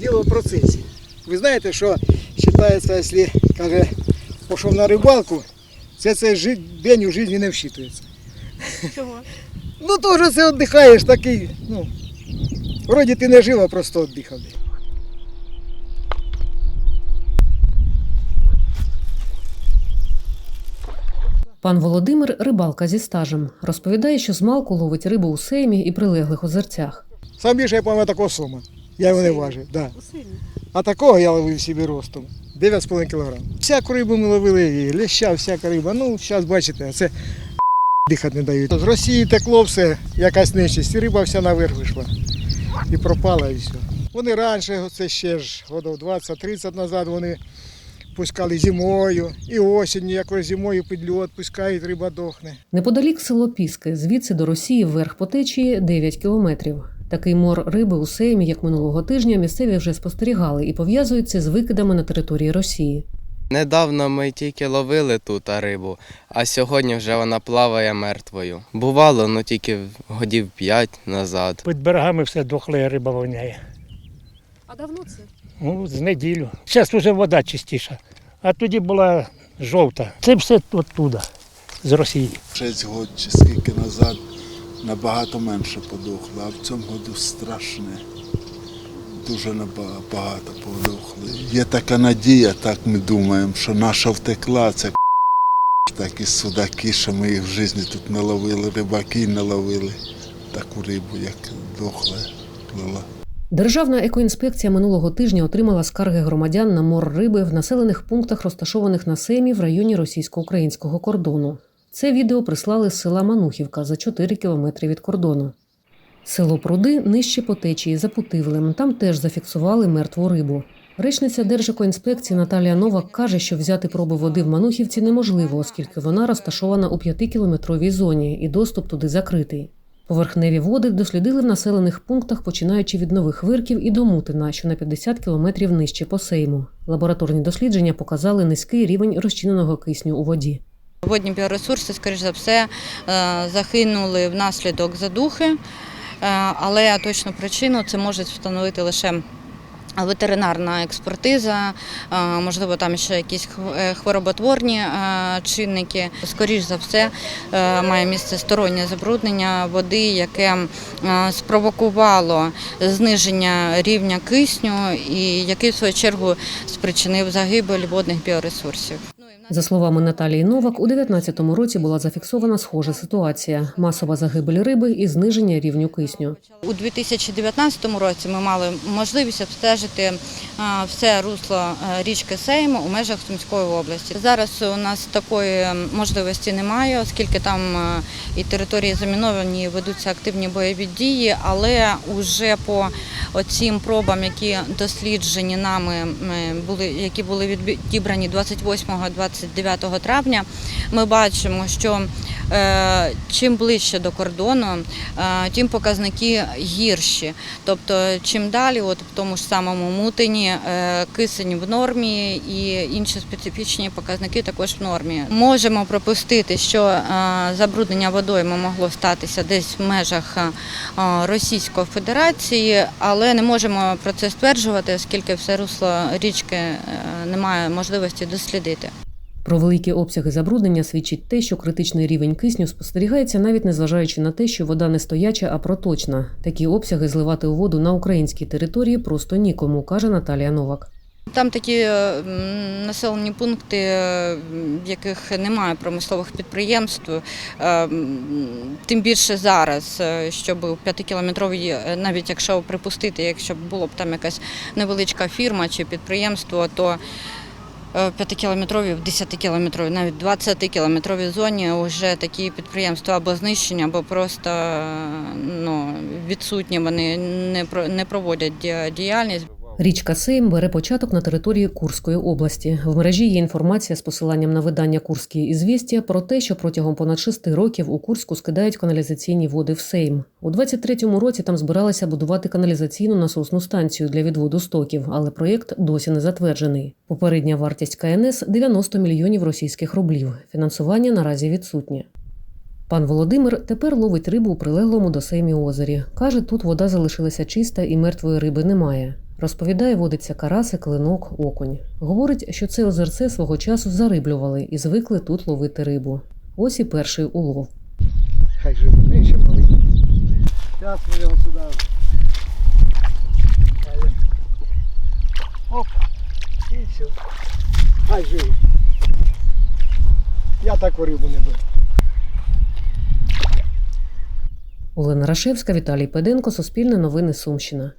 Діло в процесі. Ви знаєте, що вважається, якщо каже, пішов на рибалку, це цей жи- день у житті не вщитується. Чого? Ну теж це віддихаєш такий, ну, вроді ти не жив, а просто віддихав. Пан Володимир рибалка зі стажем. Розповідає, що змалку ловить рибу у сеймі і прилеглих озерцях. Сам більше я пам'ятаю такого сома. Я його не важив. Да. А такого я ловив собі ростом. 9,5 кг. Всяку рибу ми ловили, і леща, всяка риба. Ну, зараз бачите, це дихати не дають. З Росії текло все, якась нечисть, і риба вся наверх вийшла. І пропала, і все. Вони раніше, це ще ж годів 20-30 назад, вони пускали зимою, і осінню, якось зимою під льот пускають, риба дохне. Неподалік село Піски, звідси до Росії вверх по течії 9 кілометрів. Такий мор риби у сеймі, як минулого тижня, місцеві вже спостерігали і пов'язують це з викидами на території Росії. Недавно ми тільки ловили тут рибу, а сьогодні вже вона плаває мертвою. Бувало, ну тільки годів п'ять назад. Під берегами все дохле риба воняє. А давно це? Ну, з неділю. Зараз вже вода чистіша. А тоді була жовта. Це все оттуда, з Росії. 6 років чи скільки назад набагато менше подохло, а в цьому году страшне. Дуже багато подохли. Є така надія, так ми думаємо, що наша втекла, це такі судаки, що ми їх в житті тут не ловили, рибаки не ловили таку рибу, як дохла плила. Державна екоінспекція минулого тижня отримала скарги громадян на мор риби в населених пунктах, розташованих на Сеймі в районі російсько-українського кордону. Це відео прислали з села Манухівка за 4 кілометри від кордону. Село Пруди нижче по течії за Путивлем. Там теж зафіксували мертву рибу. Речниця Держекоінспекції Наталія Новак каже, що взяти проби води в Манухівці неможливо, оскільки вона розташована у 5-кілометровій зоні і доступ туди закритий. Поверхневі води дослідили в населених пунктах, починаючи від нових вирків і до Мутина, що на 50 кілометрів нижче по Сейму. Лабораторні дослідження показали низький рівень розчиненого кисню у воді. Водні біоресурси, скоріш за все, е, загинули внаслідок задухи, е, але точну причину це може встановити лише ветеринарна експертиза, е, можливо, там ще якісь хвороботворні чинники. Скоріш за все, має місце стороннє забруднення води, яке спровокувало зниження рівня кисню і який в свою чергу спричинив загибель водних біоресурсів. За словами Наталії Новак, у 2019 році була зафіксована схожа ситуація: масова загибель риби і зниження рівню кисню. У 2019 році ми мали можливість обстежити все русло е, річки Сейм у межах Сумської області. Зараз у нас такої можливості немає, оскільки там е, і території заміновані, ведуться активні бойові дії, але вже по оцім пробам, які досліджені нами, е, були, які були відібрані 28-29 травня, ми бачимо, що е, чим ближче до кордону, е, тим показники гірші. Тобто, чим далі, от в тому ж самому мутині, е, кисень в нормі і інші специфічні показники також в нормі. Можемо пропустити, що забруднення водойми могло статися десь в межах Російської Федерації, але не можемо про це стверджувати, оскільки все русло річки немає можливості дослідити. Про великі обсяги забруднення свідчить те, що критичний рівень кисню спостерігається навіть незважаючи на те, що вода не стояча, а проточна. Такі обсяги зливати у воду на українській території просто нікому, каже Наталія Новак. Там такі е, населені пункти, е, в яких немає промислових підприємств, е, тим більше зараз, щоб у п'ятикілометровій, навіть якщо припустити, якщо було б там якась невеличка фірма чи підприємство, то е, в в 10-кілометровій, навіть 20-кілометровій зоні вже такі підприємства або знищені, або просто е, ну, відсутні, вони не не проводять діяльність. Річка Сейм бере початок на території Курської області. В мережі є інформація з посиланням на видання Курські ізвістія про те, що протягом понад шести років у Курську скидають каналізаційні води в Сейм. У 23-му році там збиралися будувати каналізаційну насосну станцію для відводу стоків, але проєкт досі не затверджений. Попередня вартість КНС 90 мільйонів російських рублів. Фінансування наразі відсутнє. Пан Володимир тепер ловить рибу у прилеглому до Сеймі озері. Каже, тут вода залишилася чиста і мертвої риби немає. Розповідає, водиться карасик, клинок, окунь. Говорить, що це озерце свого часу зариблювали і звикли тут ловити рибу. Ось і перший улов. Хай він ще малий. Зараз ми його сюди. Оп. І все. Хай живе. Я таку рибу не беру. Олена Рашевська, Віталій Педенко, Суспільне новини Сумщина.